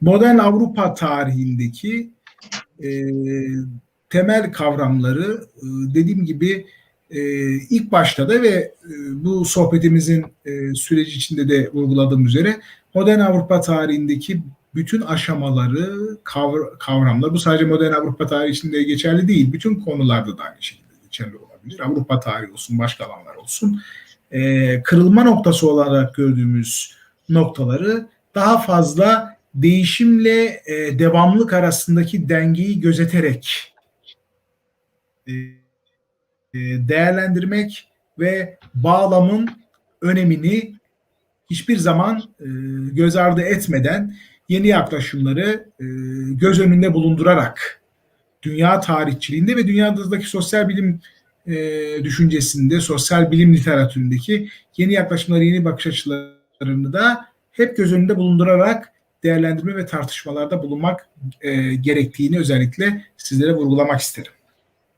modern Avrupa tarihindeki e, temel kavramları e, dediğim gibi e, ilk başta da ve e, bu sohbetimizin e, süreci içinde de vurguladığım üzere modern Avrupa tarihindeki bütün aşamaları, kavr- kavramlar, bu sadece modern Avrupa tarihi içinde geçerli değil, bütün konularda da aynı şekilde geçerli olabilir. Avrupa tarihi olsun, başka alanlar olsun. E, kırılma noktası olarak gördüğümüz noktaları daha fazla değişimle e, devamlık arasındaki dengeyi gözeterek e, e, değerlendirmek ve bağlamın önemini hiçbir zaman e, göz ardı etmeden yeni yaklaşımları e, göz önünde bulundurarak dünya tarihçiliğinde ve dünyadaki sosyal bilim e, düşüncesinde, sosyal bilim literatüründeki yeni yaklaşımları, yeni bakış açılarını da hep göz önünde bulundurarak değerlendirme ve tartışmalarda bulunmak e, gerektiğini özellikle sizlere vurgulamak isterim.